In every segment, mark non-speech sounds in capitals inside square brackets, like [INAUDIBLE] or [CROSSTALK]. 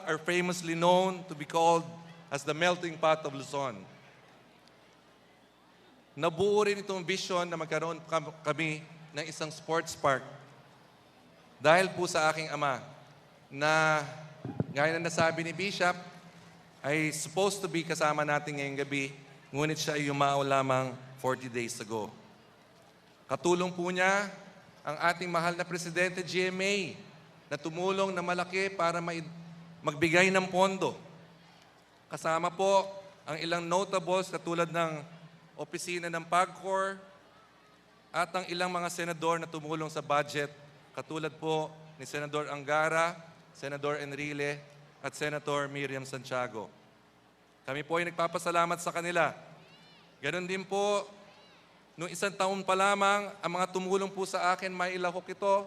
are famously known to be called as the melting pot of Luzon. Nabuo rin itong vision na magkaroon kam- kami ng isang sports park dahil po sa aking ama na gaya na nasabi ni Bishop ay supposed to be kasama natin ngayong gabi ngunit siya ay yumao lamang 40 days ago. Katulong po niya ang ating mahal na Presidente GMA na tumulong na malaki para mai- magbigay ng pondo. Kasama po ang ilang notables katulad ng opisina ng PAGCOR at ang ilang mga senador na tumulong sa budget katulad po ni Senador Angara, Senador Enrile at Senator Miriam Santiago. Kami po ay nagpapasalamat sa kanila. Ganon din po, noong isang taon pa lamang, ang mga tumulong po sa akin, may ilahok ito,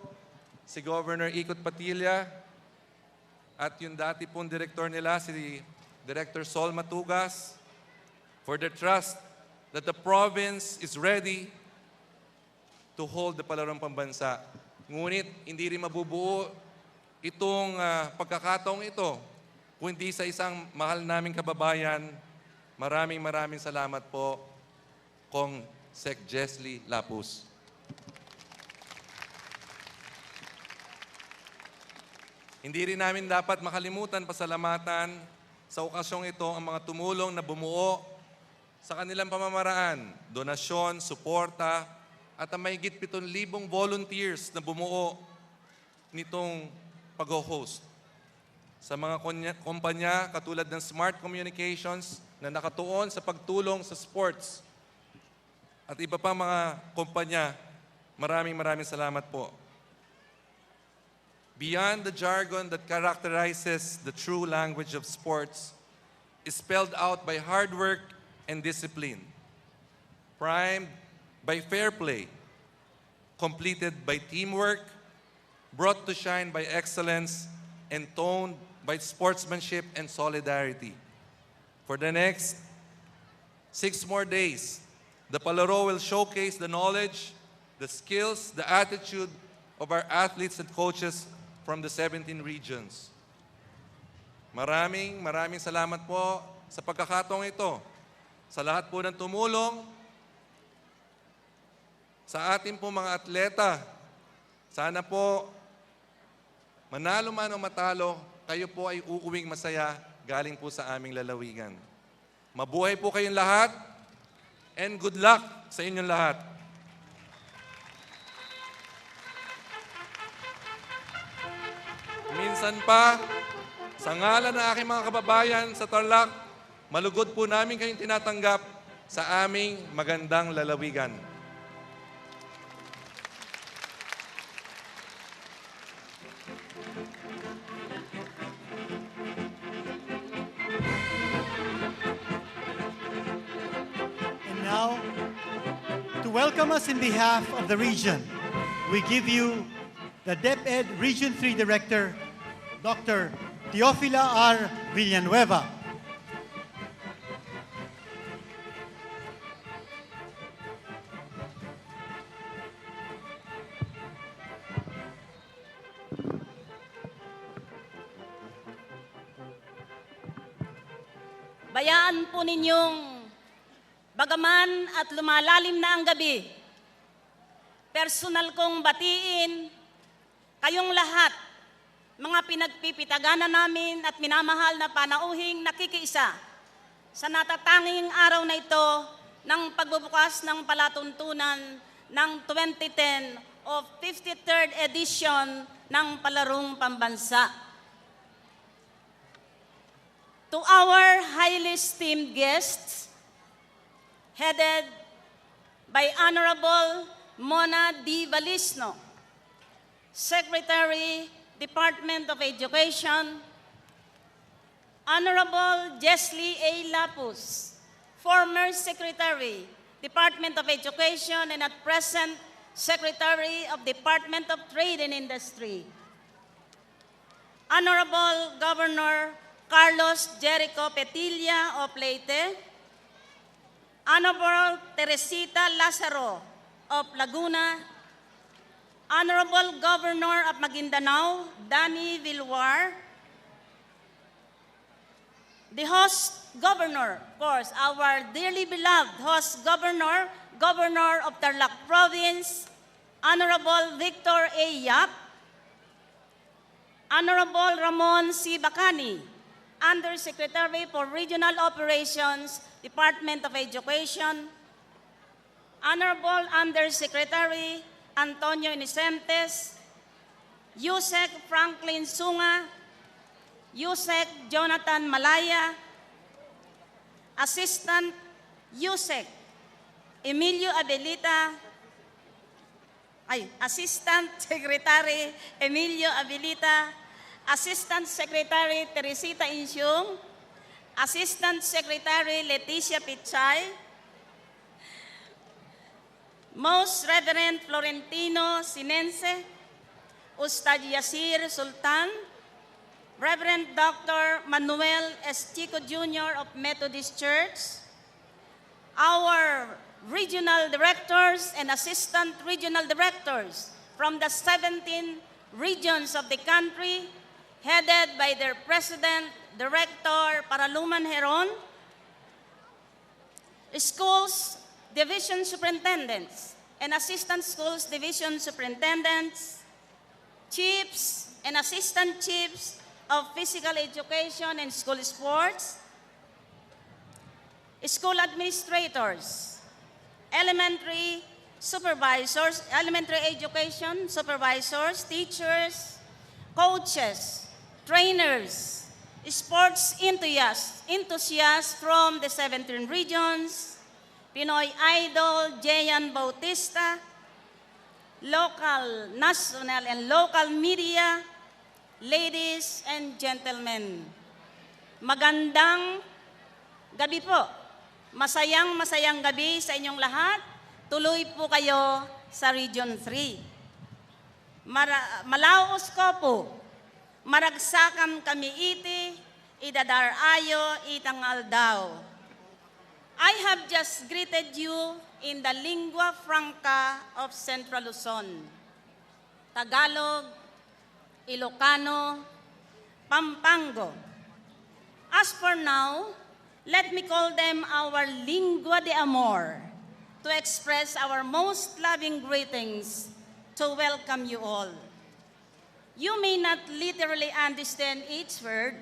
si Governor Ikot Patilla, at yung dati pong direktor nila, si Director Sol Matugas, for the trust that the province is ready to hold the Palarong Pambansa. Ngunit hindi rin mabubuo itong ah, pagkakataong ito kung hindi sa isang mahal naming kababayan. Maraming maraming salamat po, Kong Sec Jesly Lapus. Hindi rin namin dapat makalimutan pasalamatan sa okasyong ito ang mga tumulong na bumuo sa kanilang pamamaraan, donasyon, suporta, at ang mahigit 7,000 volunteers na bumuo nitong pag-host. Sa mga kumpanya katulad ng Smart Communications na nakatuon sa pagtulong sa sports at iba pang mga kumpanya, maraming maraming salamat po. Beyond the jargon that characterizes the true language of sports is spelled out by hard work and discipline, primed by fair play, completed by teamwork, brought to shine by excellence, and toned by sportsmanship and solidarity. For the next six more days, the Palaro will showcase the knowledge, the skills, the attitude of our athletes and coaches from the 17 regions. Maraming maraming salamat po sa pagkakataong ito. Sa lahat po ng tumulong, sa ating po mga atleta, sana po manalo man o matalo, kayo po ay uuwing masaya galing po sa aming lalawigan. Mabuhay po kayong lahat and good luck sa inyong lahat. Minsan pa, sa ngalan ng aking mga kababayan sa Tarlac, malugod po namin kayong tinatanggap sa aming magandang lalawigan. Now, to welcome us in behalf of the region, we give you the DepEd Region 3 Director, Dr. Teofila R. Villanueva. Bayaan po ninyong bagaman at lumalalim na ang gabi, personal kong batiin kayong lahat, mga pinagpipitaganan namin at minamahal na panauhing nakikiisa sa natatanging araw na ito ng pagbubukas ng palatuntunan ng 2010 of 53rd edition ng Palarong Pambansa. To our highly esteemed guests, headed by Honorable Mona D. Valisno, Secretary, Department of Education, Honorable Jesly A. Lapus, former Secretary, Department of Education and at present Secretary of Department of Trade and Industry, Honorable Governor Carlos Jericho Petilla of Leyte, Honorable Teresita Lazaro of Laguna, Honorable Governor of Maguindanao, Danny Villar, the host governor, of course, our dearly beloved host governor, Governor of Tarlac Province, Honorable Victor A. Yap, Honorable Ramon C. Bacani, Undersecretary for Regional Operations, Department of Education, Honorable Undersecretary Antonio Inicentes, Yusek Franklin Sunga, Yusek Jonathan Malaya, Assistant Yusek Emilio Abelita, ay, Assistant [LAUGHS] Secretary Emilio Abilita, Assistant Secretary Teresita Insyong, Assistant Secretary Leticia Pichay, Most Reverend Florentino Sinense, Ustad Yasir Sultan, Reverend Dr. Manuel Estico Jr. of Methodist Church, our regional directors and assistant regional directors from the 17 regions of the country, headed by their president, director Paraluman Heron, schools division superintendents and assistant schools division superintendents, chiefs and assistant chiefs of physical education and school sports, school administrators, elementary supervisors, elementary education supervisors, teachers, coaches, trainers, sports enthusiasts, enthusiasts from the 17 regions, Pinoy Idol, Jayan Bautista, local, national, and local media, ladies and gentlemen. Magandang gabi po. Masayang masayang gabi sa inyong lahat. Tuloy po kayo sa Region 3. Mara, malaos ko po. Maragsakan kami iti, idadar ayo itangal daw. I have just greeted you in the lingua franca of Central Luzon. Tagalog, Ilocano, Pampango. As for now, let me call them our lingua de amor to express our most loving greetings to welcome you all. You may not literally understand each word,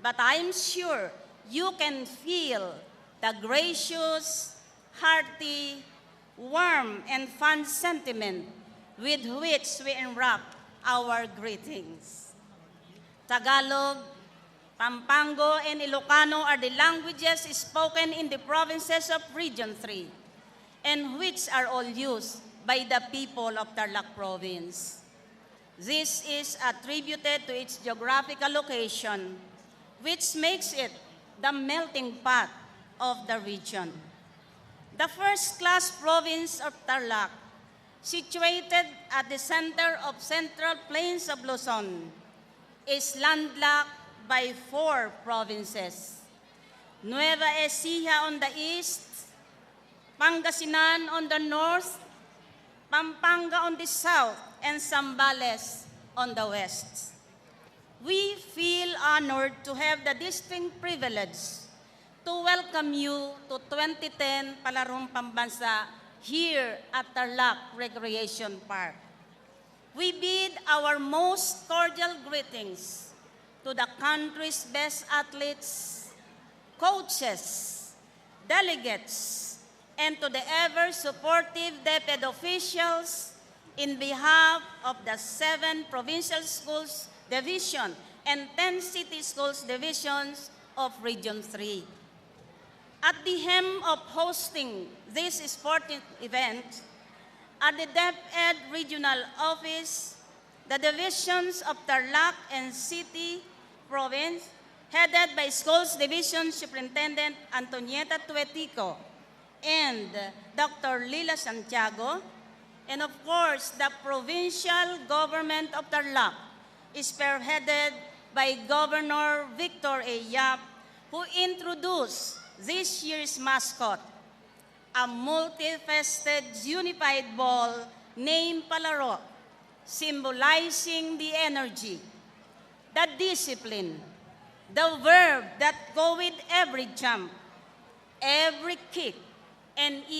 but I'm sure you can feel the gracious, hearty, warm, and fun sentiment with which we enwrap our greetings. Tagalog, Pampango, and Ilocano are the languages spoken in the provinces of Region 3 and which are all used by the people of Tarlac Province. This is attributed to its geographical location, which makes it the melting pot of the region. The first-class province of Tarlac, situated at the center of Central Plains of Luzon, is landlocked by four provinces. Nueva Ecija on the east, Pangasinan on the north, Pampanga on the south, and Zambales on the west. We feel honored to have the distinct privilege to welcome you to 2010 Palarong Pambansa here at Tarlac Recreation Park. We bid our most cordial greetings to the country's best athletes, coaches, delegates, and to the ever-supportive DepEd officials in behalf of the seven provincial schools division and 10 city schools divisions of Region 3. At the hem of hosting this sporting event, at the DepEd Regional Office, the divisions of Tarlac and City Province, headed by Schools Division Superintendent Antonieta Tuetico and Dr. Lila Santiago, and of course, the provincial government of Tarlac is spearheaded by Governor Victor A. Yap, who introduced this year's mascot, a multifaceted unified ball named Palaro, symbolizing the energy, the discipline, the verb that go with every jump, every kick, and even